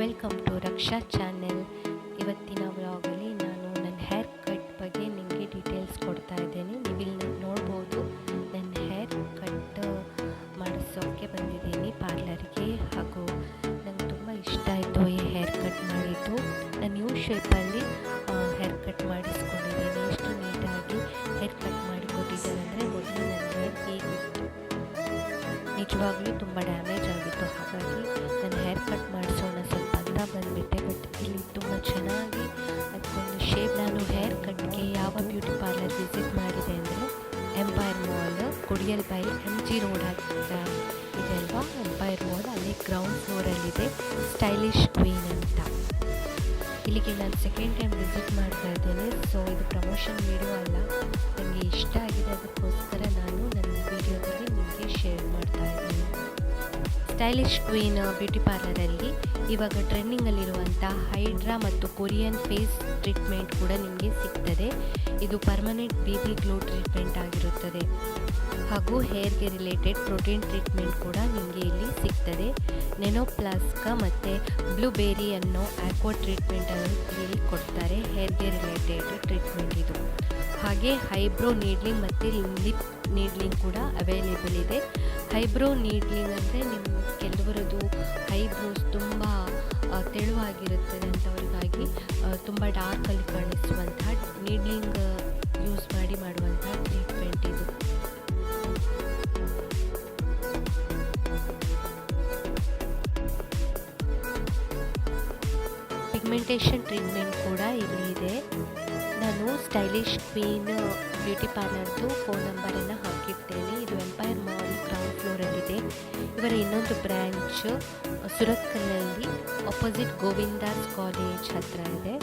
Welcome to Raksha channel ಇವತ್ತಿನ ವ್ಲಾಗಲ್ಲಿ ನಾನು ನನ್ನ ಹೇರ್ ಕಟ್ ಬಗ್ಗೆ ನಿಮಗೆ ಡೀಟೇಲ್ಸ್ ಕೊಡ್ತಾ ಇದ್ದೇನೆ. ನೀವು ಇಲ್ಲಿ ನೋಡ್ಬೋದು, ನನ್ನ ಹೇರ್ ಕಟ್ ಮಾಡಿಸೋಕ್ಕೆ ಬಂದಿದ್ದೀನಿ ಪಾರ್ಲರ್ಗೆ ಹಾಗೂ ನಂಗೆ ತುಂಬ ಇಷ್ಟ ಆಯಿತು ಈ ಹೇರ್ ಕಟ್ ಮಾಡಿದ್ದು. ನಾನು ನ್ಯೂ ಶೇಪಲ್ಲಿ ಹೇರ್ ಕಟ್ ಮಾಡಿಸ್ಕೊಂಡಿದ್ದೀನಿ. ಎಷ್ಟು ನೀಟಾಗಿ ಹೇರ್ ಕಟ್ ಮಾಡಿ ಕೊಟ್ಟಿದ್ದಾರೆ ಅಂದರೆ ಮೊದಲು ನನ್ನ ಹೇರ್ ಹೇಗಿತ್ತು? ನಿಜವಾಗ್ಲೂ ತುಂಬ ಡ್ಯಾಮೇಜ್ ಆಗಿತ್ತು. ಯಾವ ಬ್ಯೂಟಿ ಪಾರ್ಲರ್ ವಿಸಿಟ್ ಮಾಡಿದೆ ಅಂದರೆ ಎಂಪೈರ್ ಮಾಲ್ ಕುಡಿಯಲ್ ಬೈ ಎಂ ಜಿ ರೋಡ್ ಹತ್ರ ಇದೆ ಅಲ್ವಾ? ಎಂಪೈರ್ ಮಾಲ್ ಅಲ್ಲಿ ಗ್ರೌಂಡ್ ಫ್ಲೋರಲ್ಲಿದೆ ಸ್ಟೈಲಿಶ್ ಕ್ವೀನ್ ಅಂತ. ಇಲ್ಲಿಗೆ ನಾನು ಸೆಕೆಂಡ್ ಟೈಮ್ ವಿಸಿಟ್ ಮಾಡ್ತಾ ಇದ್ದೇನೆ. ಸೊ ಇದು ಪ್ರಮೋಷನ್ ವೀಡಿಯೋ ಅಲ್ಲ. ಸ್ಟೈಲಿಶ್ ಕ್ವೀನ್ ಬ್ಯೂಟಿ ಪಾರ್ಲರಲ್ಲಿ ಇವಾಗ ಟ್ರೆಂಡಿಂಗಲ್ಲಿರುವಂಥ ಹೈಡ್ರಾ ಮತ್ತು ಕೊರಿಯನ್ ಫೇಸ್ ಟ್ರೀಟ್ಮೆಂಟ್ ಕೂಡ ನಿಮಗೆ ಸಿಗ್ತದೆ. ಇದು ಪರ್ಮನೆಂಟ್ ಬಿಬಿ ಗ್ಲೋ ಟ್ರೀಟ್ಮೆಂಟ್ ಆಗಿರುತ್ತದೆ. ಹಾಗೂ ಹೇರ್ಗೆ ರಿಲೇಟೆಡ್ ಪ್ರೋಟೀನ್ ಟ್ರೀಟ್ಮೆಂಟ್ ಕೂಡ ನಿಮಗೆ ಇಲ್ಲಿ ಸಿಗ್ತದೆ. ನೆನೋಪ್ಲಾಸ್ಕ ಮತ್ತು ಬ್ಲೂಬೇರಿ ಅನ್ನೋ ಆಕ್ವಾ ಟ್ರೀಟ್ಮೆಂಟ್ ಅನ್ನು ಇಲ್ಲಿ ಕೊಡ್ತಾರೆ. ಹೇರ್ಗೆ ರಿಲೇಟೆಡ್ ಟ್ರೀಟ್ಮೆಂಟ್ ಇದು. ಹಾಗೆ ಹೈಬ್ರೋ ನೀಡ್ಲಿಂಗ್ ಮತ್ತು ಲಿಪ್ ನೀಡ್ಲಿಂಗ್ ಕೂಡ ಅವೈಲೇಬಲ್ ಇದೆ. ಹೈಬ್ರೋ ನೀಡ್ಲಿಂಗ್ ಅಂದರೆ ನಿಮ್ಮ ಕೆಲವರದು ಹೈಬ್ರೋಸ್ ತುಂಬ ತೆಳುವಾಗಿರುತ್ತದೆ ಅಂಥವ್ರಿಗಾಗಿ ತುಂಬ ಡಾರ್ಕಲ್ಲಿ ಕಾಣಿಸುವಂತಹ, ನೀಡ್ಲಿಂಗ್ ಯೂಸ್ ಮಾಡಿ ಮಾಡುವಂಥ ಟ್ರೀಟ್ಮೆಂಟ್ ಇದು. ಪಿಗ್ಮೆಂಟೇಷನ್ ಟ್ರೀಟ್ಮೆಂಟ್ ಕೂಡ ಇಲ್ಲಿ ಇದೆ. ಸ್ಟೈಲಿಶ್ ಕ್ವೀನ್ ಬ್ಯೂಟಿ ಪಾರ್ಲರ್ದು ಫೋನ್ ನಂಬರನ್ನು ಹಾಕಿರ್ತೇನೆ ಇದು ಎಂಪೈರ್ ಮಾಲ್ ಗ್ರೌಂಡ್ ಫ್ಲೋರಲ್ಲಿದೆ ಇವರ ಇನ್ನೊಂದು ಬ್ರ್ಯಾಂಚ್ ಸುರತ್ಕಲ್ನಲ್ಲಿ ಅಪೋಸಿಟ್ ಗೋವಿಂದಾಸ್ ಕಾಲೇಜ್ ಹತ್ರ ಇದೆ.